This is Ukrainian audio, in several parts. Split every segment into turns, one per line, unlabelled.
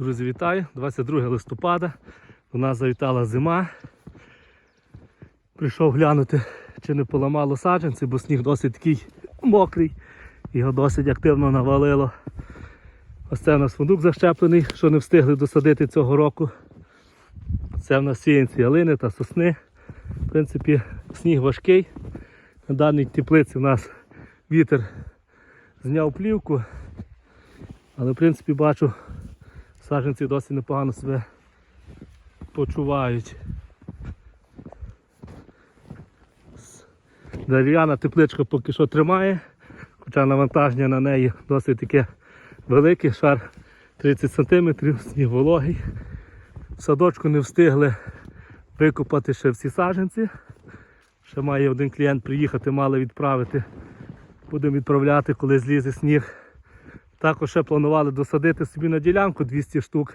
Друзі, вітаю! 22 листопада. У нас завітала зима. Прийшов глянути, чи не поламало саджанці, бо сніг досить такий мокрий. Його досить активно навалило. Ось це у нас фундук защеплений, що не встигли досадити цього року. Це в нас сіянці ялини та сосни. В принципі, сніг важкий. На даній теплиці у нас вітер зняв плівку. Але в принципі бачу, саджанці досить непогано себе почувають. Дерев'яна тепличка поки що тримає, хоча навантаження на неї досить таке велике, шар 30 см, сніг вологий. В садочку не встигли викопати ще всі саджанці. Ще має один клієнт приїхати, мали відправити. Будемо відправляти, коли злізе сніг. Також ще планували досадити собі на ділянку 200 штук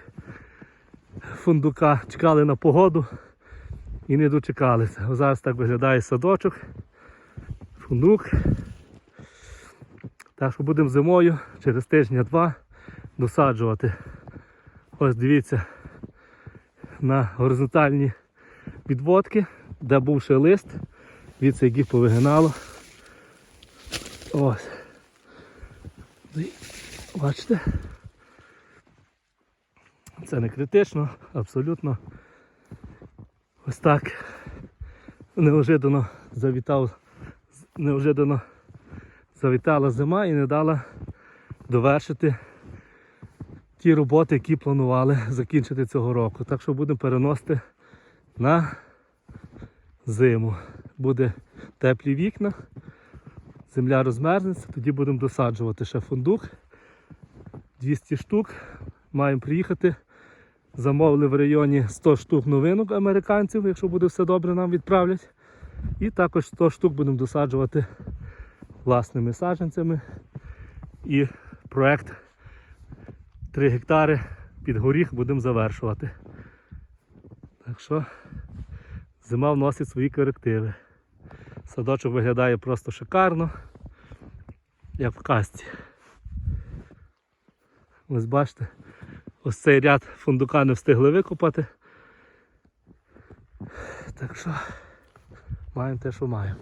фундука. Чекали на погоду і не дочекалися. Зараз так виглядає садочок, фундук. Так що будемо зимою через тижня-два досаджувати. Ось дивіться на горизонтальні відводки, де був ще лист. Дивіться, яких повигинало. Ось. Бачите? Це не критично, абсолютно. Ось так неожиданно завітав, неожиданно завітала зима і не дала довершити ті роботи, які планували закінчити цього року. Так що будемо переносити на зиму. Буде теплі вікна, земля розмерзнеться, тоді будемо досаджувати ще фундук. 200 штук. Маємо приїхати. Замовили в районі 100 штук новинок американців, якщо буде все добре, нам відправлять. І також 100 штук будемо досаджувати власними саджанцями. І проект 3 гектари під горіх будемо завершувати. Так що зима вносить свої корективи. Садочок виглядає просто шикарно, як в касті. Ось бачите, ось цей ряд фундука не встигли викопати. Так що маємо те, що маємо.